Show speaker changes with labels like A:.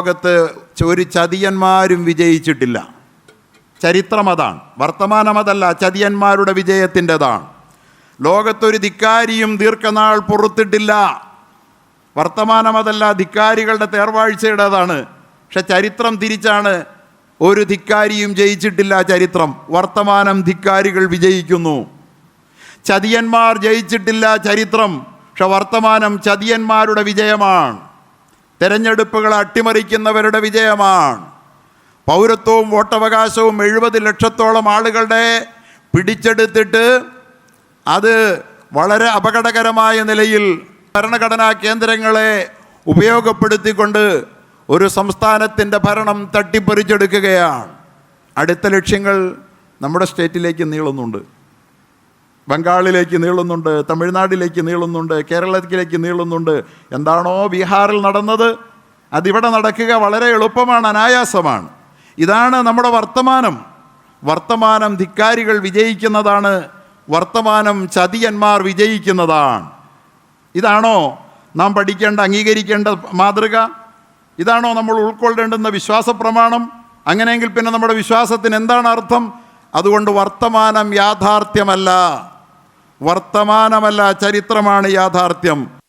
A: ലോകത്ത് ഒരു ചതിയന്മാരും വിജയിച്ചിട്ടില്ല. ചരിത്രം അതാണ്. വർത്തമാനം അതല്ല ചതിയന്മാരുടെ വിജയത്തിന്റെതാണ്. ലോകത്തൊരു ധിക്കാരിയും ദീർഘനാൾ പൊറുത്തിട്ടില്ല. വർത്തമാനം അതല്ല ധിക്കാരികളുടെ തേർവാഴ്ചയുടേതാണ്. പക്ഷെ ചരിത്രം തിരിച്ചാണ് ഒരു ധിക്കാരിയും ജയിച്ചിട്ടില്ല ചരിത്രം. വർത്തമാനം ധിക്കാരികൾ വിജയിക്കുന്നു. ചതിയന്മാർ ജയിച്ചിട്ടില്ല ചരിത്രം. പക്ഷെ വർത്തമാനം ചതിയന്മാരുടെ വിജയമാണ്. തെരഞ്ഞെടുപ്പുകൾ അട്ടിമറിക്കുന്നവരുടെ വിജയമാണ്. പൗരത്വവും വോട്ടവകാശവും എഴുപത് ലക്ഷത്തോളം ആളുകളുടെ പിടിച്ചെടുത്തിട്ട് അത് വളരെ അപകടകരമായ നിലയിൽ ഭരണഘടനാ കേന്ദ്രങ്ങളെ ഉപയോഗപ്പെടുത്തിക്കൊണ്ട് ഒരു സംസ്ഥാനത്തിന്റെ ഭരണം തട്ടിപ്പറിച്ചെടുക്കുകയാണ്. അടുത്ത ലക്ഷ്യങ്ങൾ നമ്മുടെ സ്റ്റേറ്റിലേക്ക് നീളുന്നുണ്ട്. ബംഗാളിലേക്ക് നീളുന്നുണ്ട് തമിഴ്നാട്ടിലേക്ക് നീളുന്നുണ്ട് കേരളത്തിലേക്ക് നീളുന്നുണ്ട്. എന്താണോ ബീഹാറിൽ നടന്നത്? അതിവിടെ നടക്കുക വളരെ എളുപ്പമാണ് അനായാസമാണ്. ഇതാണ് നമ്മുടെ വർത്തമാനം. വർത്തമാനം ധിക്കാരികൾ വിജയിക്കുന്നതാണ് വർത്തമാനം ചതിയന്മാർ വിജയിക്കുന്നതാണ്. ഇതാണോ നാം പഠിക്കേണ്ട അംഗീകരിക്കേണ്ട മാതൃക? ഇതാണോ നമ്മൾ ഉൾക്കൊള്ളേണ്ടുന്ന വിശ്വാസ പ്രമാണം അങ്ങനെയെങ്കിൽ പിന്നെ നമ്മുടെ വിശ്വാസത്തിന് എന്താണ് അർത്ഥം? അതുകൊണ്ട് വർത്തമാനം യാഥാർത്ഥ്യമല്ല. വർത്തമാനമല്ല ചരിത്രമാണ് യാഥാർത്ഥ്യം.